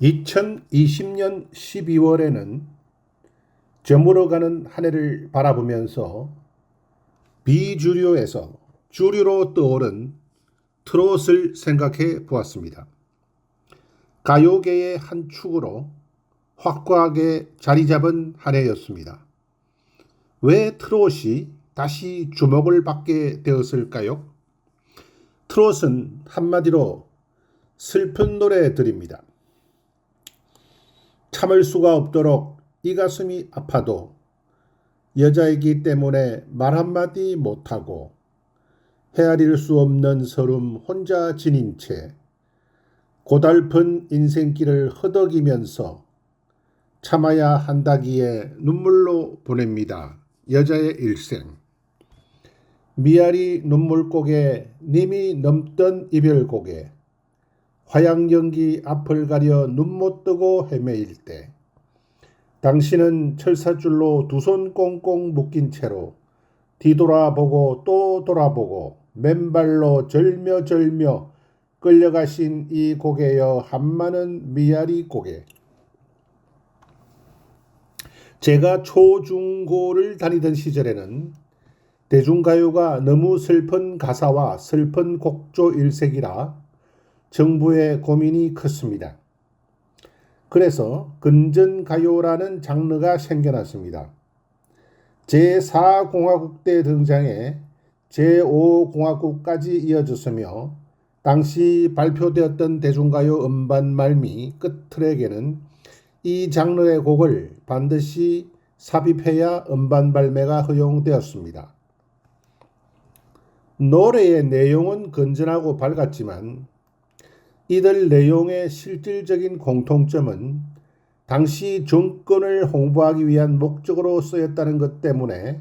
2020년 12월에는 저물어가는 한 해를 바라보면서 비주류에서 주류로 떠오른 트롯을 생각해 보았습니다. 가요계의 한 축으로 확고하게 자리 잡은 한 해였습니다. 왜 트롯이 다시 주목을 받게 되었을까요? 트롯은 한마디로 슬픈 노래들입니다. 참을 수가 없도록 이 가슴이 아파도 여자이기 때문에 말 한마디 못하고 헤아릴 수 없는 서름 혼자 지닌 채 고달픈 인생길을 허덕이면서 참아야 한다기에 눈물로 보냅니다. 여자의 일생. 미아리 눈물고개 님이 넘던 이별고개 화양연기 앞을 가려 눈 못 뜨고 헤매일 때 당신은 철사줄로 두 손 꽁꽁 묶인 채로 뒤돌아보고 또 돌아보고 맨발로 절며절며 끌려가신 이 고개여 한마는 미아리 고개. 제가 초중고를 다니던 시절에는 대중가요가 너무 슬픈 가사와 슬픈 곡조 일색이라 정부의 고민이 컸습니다. 그래서 근전가요라는 장르가 생겨났습니다. 제4공화국 때 등장해 제5공화국까지 이어졌으며 당시 발표되었던 대중가요 음반 말미 끝트랙에는 이 장르의 곡을 반드시 삽입해야 음반 발매가 허용되었습니다. 노래의 내용은 건전하고 밝았지만 이들 내용의 실질적인 공통점은 당시 정권을 홍보하기 위한 목적으로 쓰였다는 것 때문에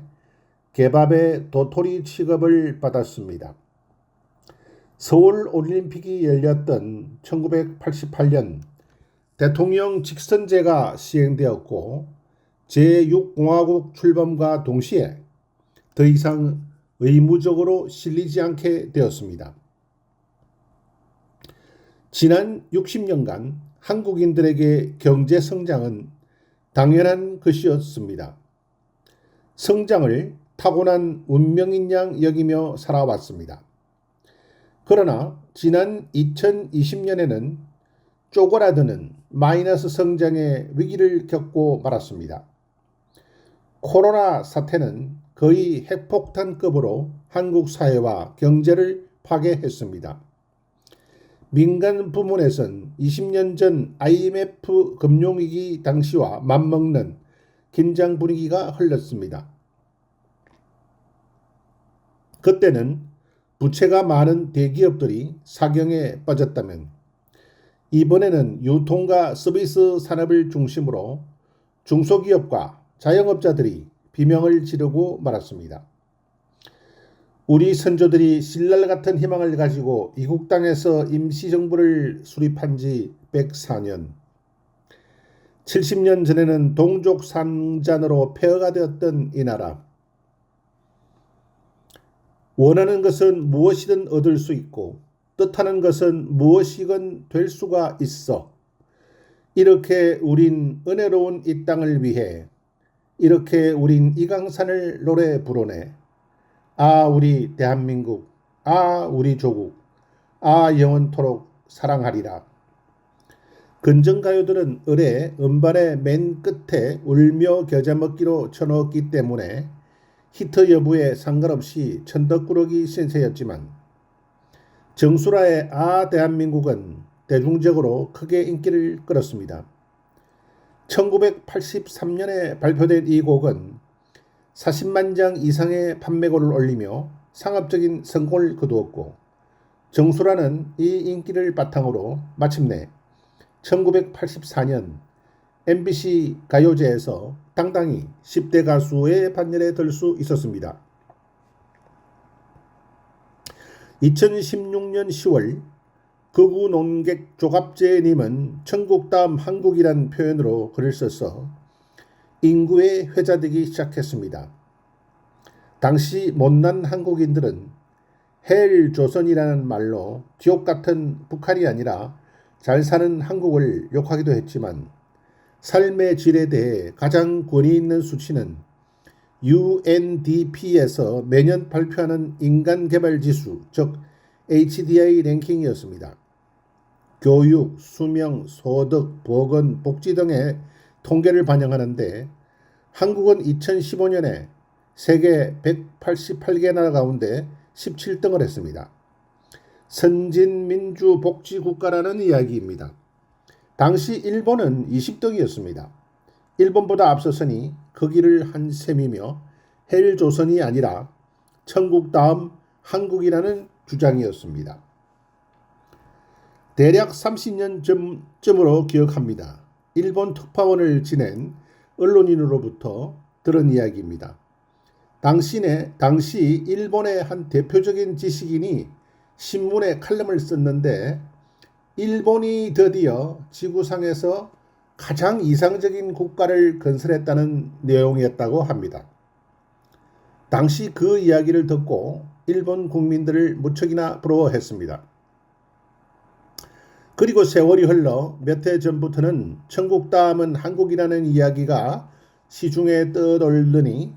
개밥의 도토리 취급을 받았습니다. 서울 올림픽이 열렸던 1988년 대통령 직선제가 시행되었고 제6공화국 출범과 동시에 더 이상 의무적으로 실리지 않게 되었습니다. 지난 60년간 한국인들에게 경제 성장은 당연한 것이었습니다. 성장을 타고난 운명인 양 여기며 살아왔습니다. 그러나 지난 2020년에는 쪼그라드는 마이너스 성장의 위기를 겪고 말았습니다. 코로나 사태는 거의 핵폭탄급으로 한국 사회와 경제를 파괴했습니다. 민간 부문에선 20년 전 IMF 금융위기 당시와 맞먹는 긴장 분위기가 흘렀습니다. 그때는 부채가 많은 대기업들이 사경에 빠졌다면 이번에는 유통과 서비스 산업을 중심으로 중소기업과 자영업자들이 비명을 지르고 말았습니다. 우리 선조들이 신랄 같은 희망을 가지고 이국 땅에서 임시정부를 수립한 지 104년. 70년 전에는 동족 상잔으로 폐허가 되었던 이 나라. 원하는 것은 무엇이든 얻을 수 있고 뜻하는 것은 무엇이건 될 수가 있어. 이렇게 우린 은혜로운 이 땅을 위해 이렇게 우린 이 강산을 노래 부르네. 아 우리 대한민국. 아 우리 조국. 아 영원토록 사랑하리라. 근정가요들은 을에 음반의 맨 끝에 울며 겨자 먹기로 쳐넣었기 때문에 히트 여부에 상관없이 천덕꾸러기 신세였지만 정수라의 아 대한민국은 대중적으로 크게 인기를 끌었습니다. 1983년에 발표된 이 곡은 40만 장 이상의 판매고를 올리며 상업적인 성공을 거두었고 정수라는 이 인기를 바탕으로 마침내 1984년 MBC 가요제에서 당당히 10대 가수의 반열에 들 수 있었습니다. 2016년 10월 극우 논객 조갑재님은 천국 다음 한국이란 표현으로 글을 써서 인구의 회자되기 시작했습니다. 당시 못난 한국인들은 헬 조선이라는 말로 지옥 같은 북한이 아니라 잘 사는 한국을 욕하기도 했지만 삶의 질에 대해 가장 권위 있는 수치는 UNDP에서 매년 발표하는 인간 개발 지수, 즉 HDI 랭킹이었습니다. 교육, 수명, 소득, 보건, 복지 등의 통계를 반영하는데 한국은 2015년에 세계 188개 나라 가운데 17등을 했습니다. 선진민주복지국가라는 이야기입니다. 당시 일본은 20등이었습니다. 일본보다 앞서서니 그 길을 한 셈이며 헬조선이 아니라 천국 다음 한국이라는 주장이었습니다. 대략 30년 전쯤으로 기억합니다. 일본 특파원을 지낸 언론인으로부터 들은 이야기입니다. 당신의 당시 일본의 한 대표적인 지식인이 신문에 칼럼을 썼는데 일본이 드디어 지구상에서 가장 이상적인 국가를 건설했다는 내용이었다고 합니다. 당시 그 이야기를 듣고 일본 국민들을 무척이나 부러워했습니다. 그리고 세월이 흘러 몇 해 전부터는 천국 다음은 한국이라는 이야기가 시중에 떠돌더니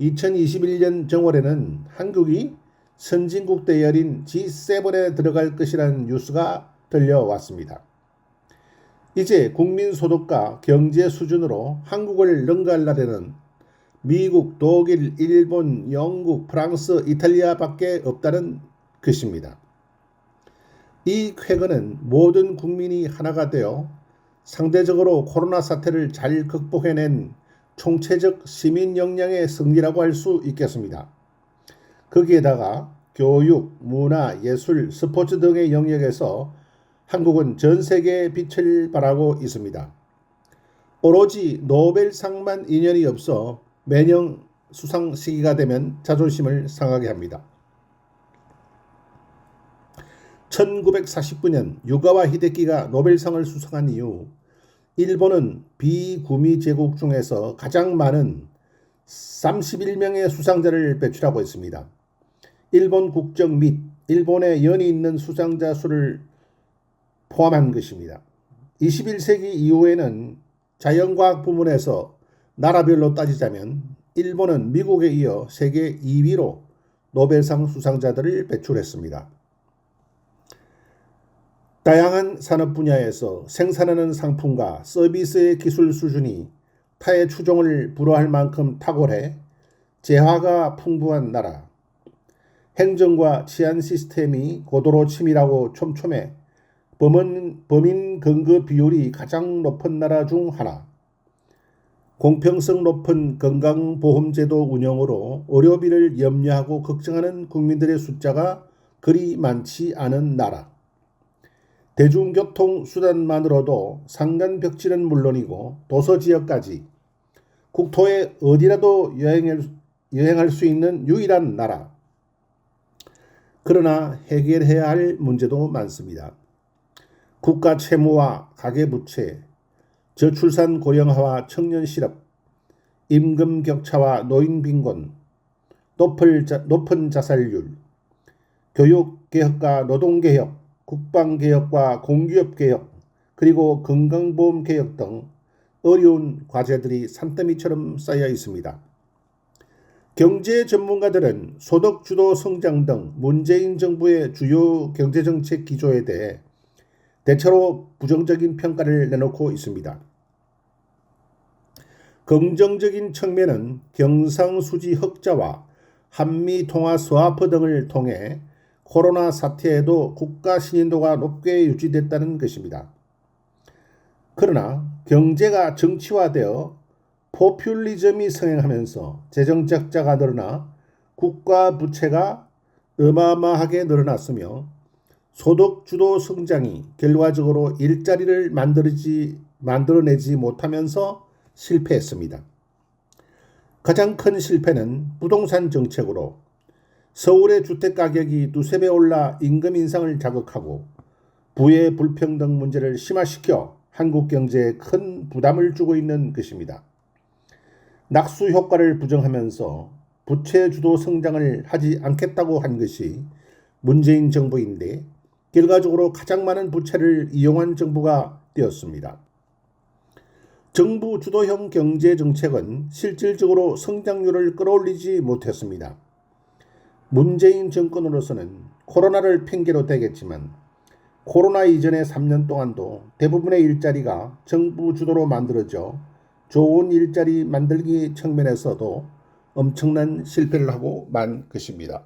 2021년 정월에는 한국이 선진국 대열인 G7에 들어갈 것이라는 뉴스가 들려왔습니다. 이제 국민 소득과 경제 수준으로 한국을 능가하려는 미국, 독일, 일본, 영국, 프랑스, 이탈리아밖에 없다는 것입니다. 이 쾌거는 모든 국민이 하나가 되어 상대적으로 코로나 사태를 잘 극복해낸 총체적 시민 역량의 승리라고 할 수 있겠습니다. 거기에다가 교육, 문화, 예술, 스포츠 등의 영역에서 한국은 전 세계에 빛을 발하고 있습니다. 오로지 노벨상만 인연이 없어 매년 수상 시기가 되면 자존심을 상하게 합니다. 1949년 유가와 히데키가 노벨상을 수상한 이후 일본은 비구미 제국 중에서 가장 많은 31명의 수상자를 배출하고 있습니다. 일본 국적 및 일본에 연이 있는 수상자 수를 포함한 것입니다. 21세기 이후에는 자연과학 부문에서 나라별로 따지자면 일본은 미국에 이어 세계 2위로 노벨상 수상자들을 배출했습니다. 다양한 산업 분야에서 생산하는 상품과 서비스의 기술 수준이 타의 추종을 불허할 만큼 탁월해 재화가 풍부한 나라, 행정과 치안 시스템이 고도로 치밀하고 촘촘해 범인, 범인 근거 비율이 가장 높은 나라 중 하나. 공평성 높은 건강보험제도 운영으로 의료비를 염려하고 걱정하는 국민들의 숫자가 그리 많지 않은 나라. 대중교통 수단만으로도 상간 벽지는 물론이고 도서 지역까지 국토에 어디라도 여행할, 여행할 수 있는 유일한 나라. 그러나 해결해야 할 문제도 많습니다. 국가 채무와 가계부채, 저출산 고령화와 청년 실업, 임금 격차와 노인 빈곤, 높을 자, 높은 자살률, 교육 개혁과 노동 개혁, 국방 개혁과 공기업 개혁, 그리고 건강보험 개혁 등 어려운 과제들이 산더미처럼 쌓여 있습니다. 경제 전문가들은 소득 주도 성장 등 문재인 정부의 주요 경제정책 기조에 대해 대체로 부정적인 평가를 내놓고 있습니다. 긍정적인 측면은 경상수지 흑자와 한미 통화 스와프 등을 통해 코로나 사태에도 국가 신인도가 높게 유지됐다는 것입니다. 그러나 경제가 정치화되어 포퓰리즘이 성행하면서 재정적자가 늘어나 국가 부채가 어마어마하게 늘어났으며 소득 주도 성장이 결과적으로 일자리를 만들지 만들어내지 못하면서 실패했습니다. 가장 큰 실패는 부동산 정책으로 서울의 주택 가격이 두세 배 올라 임금 인상을 자극하고 부의 불평등 문제를 심화시켜 한국 경제에 큰 부담을 주고 있는 것입니다. 낙수 효과를 부정하면서 부채 주도 성장을 하지 않겠다고 한 것이 문재인 정부인데 결과적으로 가장 많은 부채를 이용한 정부가 되었습니다. 정부 주도형 경제 정책은 실질적으로 성장률을 끌어올리지 못했습니다. 문재인 정권으로서는 코로나를 핑계로 대겠지만 코로나 이전의 3년 동안도 대부분의 일자리가 정부 주도로 만들어져 좋은 일자리 만들기 측면에서도 엄청난 실패를 하고 만 것입니다.